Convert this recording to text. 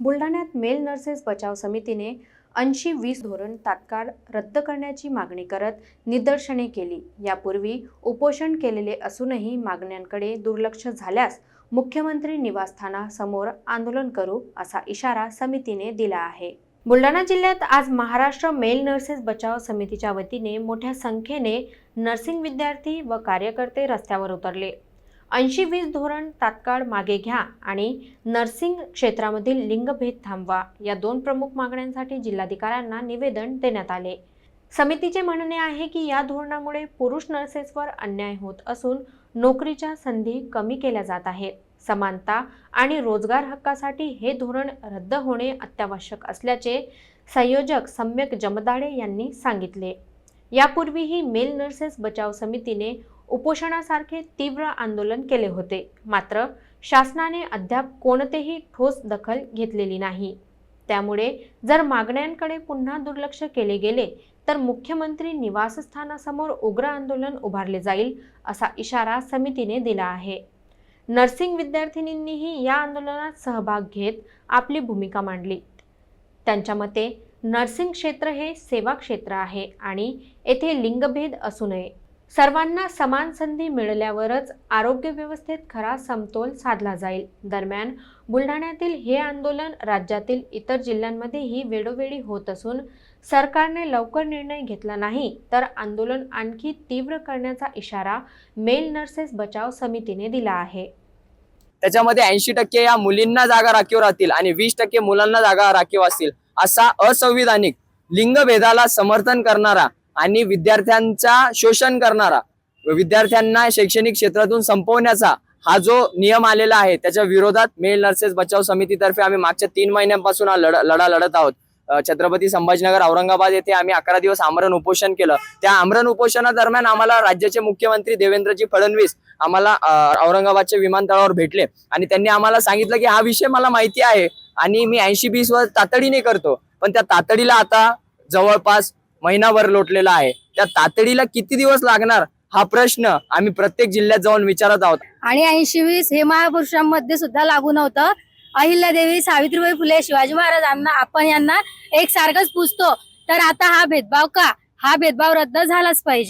बुलढाण्यात mail nurses बचाव समितीने ऐंशी वीस धोरण तात्काळ रद्द करण्याची मागणी करत निदर्शने केली. यापूर्वी उपोषण केलेले असूनही मागण्यांकडे दुर्लक्ष झाल्यास मुख्यमंत्री निवासस्थानासमोर आंदोलन करू असा इशारा समितीने दिला आहे. बुलढाणा जिल्ह्यात आज महाराष्ट्र मेल नर्सेस बचाव समितीच्या वतीने मोठ्या संख्येने नर्सिंग विद्यार्थी व कार्यकर्ते रस्त्यावर उतरले. ऐंशी वीस धोरण तात्काळ मागे घ्या आणि नर्सिंग क्षेत्रामधील लिंगभेद थांबवा. या दोन प्रमुख मागण्यांसाठी जिल्हाधिकाऱ्यांना निवेदन देण्यात आले. समितीचे म्हणणे आहे की या धोरणामुळे पुरुष नर्सेसवर अन्याय होत असून नोकरीच्या संधी कमी केल्या जात आहेत. समानता आणि रोजगार हक्कासाठी हे धोरण रद्द होणे अत्यावश्यक असल्याचे संयोजक सम्यक जमदाडे यांनी सांगितले. यापूर्वीही मेल नर्सेस बचाव समितीने उपोषणासारखे तीव्र आंदोलन केले होते. मात्र शासनाने अद्याप कोणतेही ठोस दखल घेतलेली नाही. त्यामुळे जर मागण्यांकडे पुन्हा दुर्लक्ष केले गेले तर मुख्यमंत्री निवासस्थानासमोर उग्र आंदोलन उभारले जाईल असा इशारा समितीने दिला आहे. नर्सिंग विद्यार्थिनींनीही या आंदोलनात सहभाग घेत आपली भूमिका मांडली. त्यांच्या मते नर्सिंग क्षेत्र हे सेवा क्षेत्र आहे आणि येथे लिंगभेद असू नये. सर्वांना समान संधी मिळाल्यावरच आरोग्य व्यवस्थेत खरा समतोल साधला जाईल. दरम्यान बुलढाण्यातील हे आंदोलन राज्यातील इतर जिल्ह्यांमध्येही वेळोवेळी होत असून सरकारने लवकर निर्णय घेतला नाही तर आंदोलन आणखी तीव्र करण्याचा इशारा मेल नर्सेस बचाव समितीने दिला आहे. त्याच्यामध्ये ऐंशी टक्के या मुलींना जागा राखीव राहतील आणि वीस टक्के मुलांना जागा राखीव असतील असा असंविधानिक लिंगभेदाला समर्थन करणारा आणि विद्यार्थ्यांचा शोषण करणारा विद्यार्थ्यांना शैक्षणिक क्षेत्रातून संपवण्याचा हा जो नियम आलेला आहे त्याच्या विरोधात मेल नर्सेस बचाव समितीतर्फे आम्ही मागच्या तीन महिन्यांपासून हा लढा लढा लढत आहोत. छत्रपती संभाजीनगर औरंगाबाद येथे आम्ही अकरा दिवस आमरण उपोषण केलं. त्या आमरण उपोषणादरम्यान आम्हाला राज्याचे मुख्यमंत्री देवेंद्रजी फडणवीस आम्हाला औरंगाबादच्या विमानतळावर भेटले. आणि त्यांनी आम्हाला सांगितलं की हा विषय मला माहिती आहे आणि मी ऐंशी बीस वर तातडीने करतो. पण त्या तातडीला आता जवळपास महिनाभर लोटलेला आहे. त्या तातडीला किती दिवस लागणार? हा प्रश्न आम्ही प्रत्येक जिल्ह्यात जाऊन विचारत आहोत. आणि ऐंशी वीस हे महापुरुषांमध्ये सुद्धा लागू नव्हतं. अहिल्यादेवी सावित्रीबाई फुले शिवाजी महाराजांना आपण यांना एक सारखंच पुजतो. तर आता हा भेदभाव का? हा भेदभाव रद्द झालाच पाहिजे.